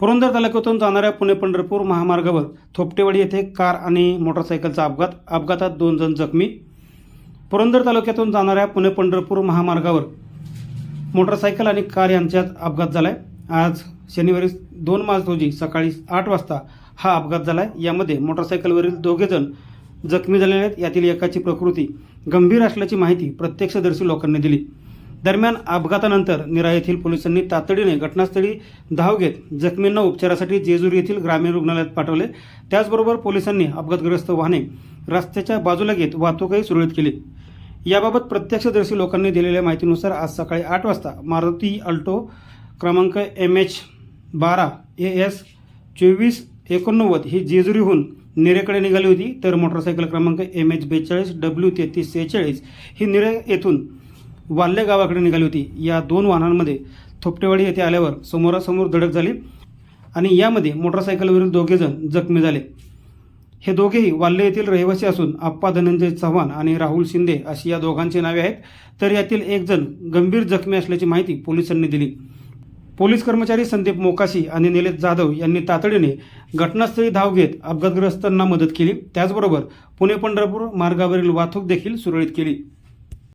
पुरंदर तालुक्यातून जाणाऱ्या पुणे पंढरपूर महामार्गावर थोपटेवाडी येथे कार आणि मोटरसायकलचा अपघात अपघातात दोन जण जखमी. पुरंदर तालुक्यातून जाणाऱ्या पुणे पंढरपूर महामार्गावर मोटरसायकल आणि कार यांच्यात अपघात झाला आहे आज शनिवारी दोन मार्च रोजी सकाळी आठ वाजता हा अपघात झाला आहे यामध्ये मोटरसायकलवरील दोघेजण जखमी झालेले आहेत. यातील एकाची प्रकृती गंभीर असल्याची माहिती प्रत्यक्षदर्शी लोकांनी दिली. दरम्यान अपघातानंतर निरा येथील पोलिसांनी तातडीने घटनास्थळी धाव घेत जखमींना उपचारासाठी जेजूर येथील ग्रामीण रुग्णालयात पाठवले. त्याचबरोबर पोलिसांनी अपघातग्रस्त वाहने रस्त्याच्या बाजूला घेत वाहतूकही सुरळीत केली. याबाबत प्रत्यक्षदर्शी लोकांनी दिलेल्या माहितीनुसार आज सकाळी आठ वाजता मारुती अल्टो क्रमांक एम एच बारा ए एस चोवीस एकोणनव्वद ही जेजुरीहून निरेकडे निघाली होती तर मोटरसायकल क्रमांक एम एच बेचाळीस डब्ल्यू तेहतीस सेहेचाळीस ही निरे येथून वाल्ले गावाकडे निघाली होती. या दोन वाहनांमध्ये थोपटेवाडी येथे आल्यावर समोरासमोर धडक झाली आणि यामध्ये मोटरसायकलवरील दोघेजण जखमी झाले. हे दोघेही वाल्ले येथील रहिवासी असून आप्पा धनंजय चव्हाण आणि राहुल शिंदे अशी या दोघांची नावे आहेत. तर यातील एक जण गंभीर जखमी असल्याची माहिती पोलिसांनी दिली. पोलीस कर्मचारी संदीप मोकाशी आणि निलेश जाधव यांनी तातडीने घटनास्थळी धाव घेत अपघातग्रस्तांना मदत केली. त्याचबरोबर पुणे पंढरपूर मार्गावरील वाहतूक देखील सुरळीत केली.